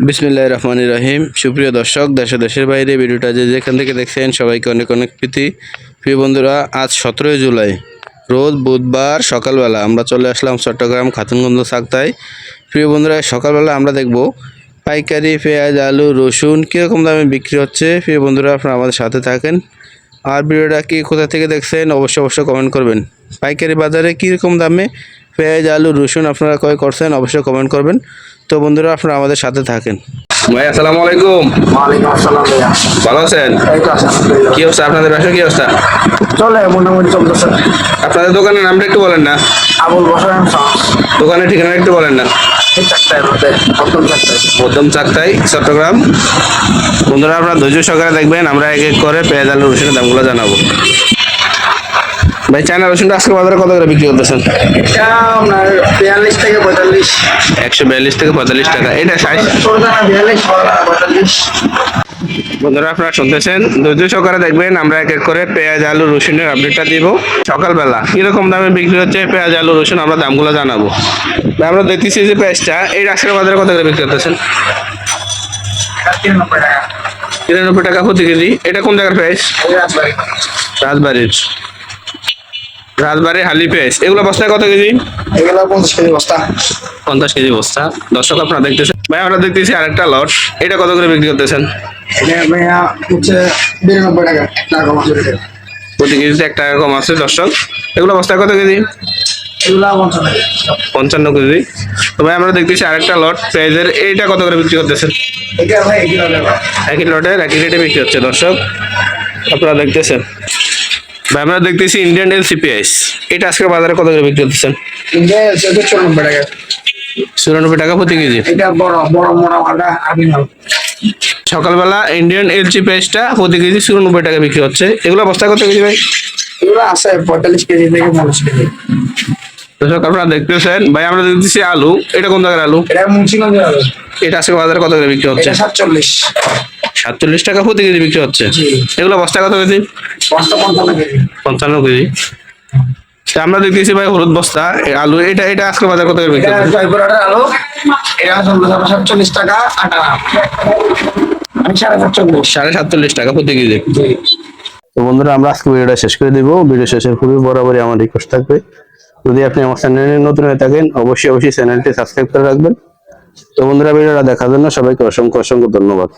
বিসমিল্লাহ রহমান রহিম। সুপ্রিয় দর্শক, দেশ দেশের বাইরে ভিডিওটা যে যেখান থেকে দেখছেন, সবাইকে অনেক অনেক প্রীতি। প্রিয় বন্ধুরা, আজ সতেরোই জুলাই, রোজ বুধবার সকালবেলা আমরা চলে আসলাম চট্টগ্রাম খাতুনগঞ্জ সাকতায় প্রিয় বন্ধুরা, সকালবেলা আমরা দেখব পাইকারি, পেঁয়াজ, আলু, রসুন কীরকম দামে বিক্রি হচ্ছে। প্রিয় বন্ধুরা, আপনারা আমাদের সাথে থাকেন। আর ভিডিওটা কি কোথা থেকে দেখছেন, অবশ্যই অবশ্যই কমেন্ট করবেন। পাইকারি বাজারে কীরকম দামে পেঁয়াজ, আলু, রসুন আপনারা ক্রয় করছেন, অবশ্যই কমেন্ট করবেন। তো বন্ধুরা আপনারা আমাদের সাথে থাকেন। ভাই আসসালামু আলাইকুম। ওয়ালাইকুম আসসালাম ভাইয়া। ভালো আছেন। কি অবস্থা? আপনাদের ব্যবসা কি অবস্থা? চলে মোটামুটি চলতেছে। আপনাদের দোকানের নামটা একটু বলেন না। আবুল বসর দোকানের ঠিকানা একটু বলেন না। মধ্যম চাকতাই চট্টগ্রাম। বন্ধুরা আপনারা ধৈর্য সহকারে দেখবেন আমরা এক এক করে পেঁয়াজ আলু রসুনের দামগুলো জানাব। ভাই চায়না রসুনটা আজকে বাজারে কত করে বিক্রি করতেছেন? এটা আপনার বিয়াল্লিশ থেকে পঁয়তাল্লিশ। একশো বিয়াল্লিশ থেকে পঁয়তাল্লিশ টাকা। এটা সাইজ বিয়াল্লিশ পঁয়তাল্লিশ। বন্ধুরা আপনারা শুনতেছেন ধৈর্য সহকারে দেখবেন আমরা এক এক করে পেঁয়াজ আলু রসুনের আপডেটটা দিব। সকালবেলা কীরকম দামে বিক্রি হচ্ছে পেঁয়াজ আলু রসুন আমরা দামগুলো জানাব। আমরা দেখতেছি যে পেঁয়াজটা এই আজকের বাজারে কত করে বিক্রি করতেছেন? তিরানব্বই টাকা। প্রতি কেজি। এটা কোন জায়গার পেঁয়াজ? রাজবাড়ির। রাজবাড়ির হালি পেঁয়াজ। এগুলো বস্তায় কত কেজি? এগুলো পঞ্চাশ কেজি বস্তা। পঞ্চাশ কেজি বস্তা। দর্শক আপনারা দেখতেছেন ভাই আমরা দেখতেছি আরেকটা লট। এটা কত করে বিক্রি করতেছেন? বিরানব্বই টাকা। প্রতি কেজিতে এক টাকা কম আছে দর্শক। এগুলো বস্তায় কত কেজি? পঞ্চান্ন কেজি। তো ভাই আমরা দেখতেছি আরেকটা লট। পেঁয়াজের এইটা কত করে বিক্রি করতেছেন? একই লটের একই রেটে বিক্রি হচ্ছে দর্শক। আপনারা দেখতেছেন। ভাই আমরা দেখতেছি ইন্ডিয়ান এল সিপিআইস এটা আজকের বাজারে কত করে বিক্রি করতেছেন? হচ্ছে চুরানব্বই টাকা। চুরানব্বই টাকা প্রতি কেজি? এটা বড় বড় মোটা মালটা আবি সকালবেলা ইন্ডিয়ান এলচি পেঁয়াজটা প্রতি কেজি চুরানব্বই টাকা বিক্রি হচ্ছে। এগুলো বস্তা কত কেজি ভাই? এগুলো আছে পঁয়তাল্লিশ কেজি থেকে পঞ্চাশ কেজি। দর্শক আপনারা দেখতেছেন। ভাই আমরা দেখতেছি আলু। এটা কোন জায়গার আলু? এটা মুন্সিগঞ্জের আলু। এটা আজকে বাজারে কত করে বিক্রি হচ্ছে? সাতচল্লিশ। সাতচল্লিশ টাকা প্রতি কেজি বিক্রি হচ্ছে। এগুলো বস্তা কত কেজি? পঞ্চান্ন কেজি। আমরা দেখতেছি ভাই হলুদ বস্তা আলু এটা এটা আজকে বাজার কত করে বিক্রি আলু। এটা সাতচল্লিশ টাকা সাড়ে সাতচল্লিশ। টাকা প্রতি কেজি। তো বন্ধুরা আমরা আজকে ভিডিওটা শেষ করে দিব। ভিডিও শেষের খুবই বরাবরই আমার রিকোয়েস্ট থাকবে। যদি আপনি আমার চ্যানেলে নতুন হয়ে থাকেন অবশ্যই অবশ্যই চ্যানেলটি সাবস্ক্রাইব করে রাখবেন। তো বন্ধুরা ভিডিওটা দেখার জন্য সবাইকে অসংখ্য অসংখ্য ধন্যবাদ।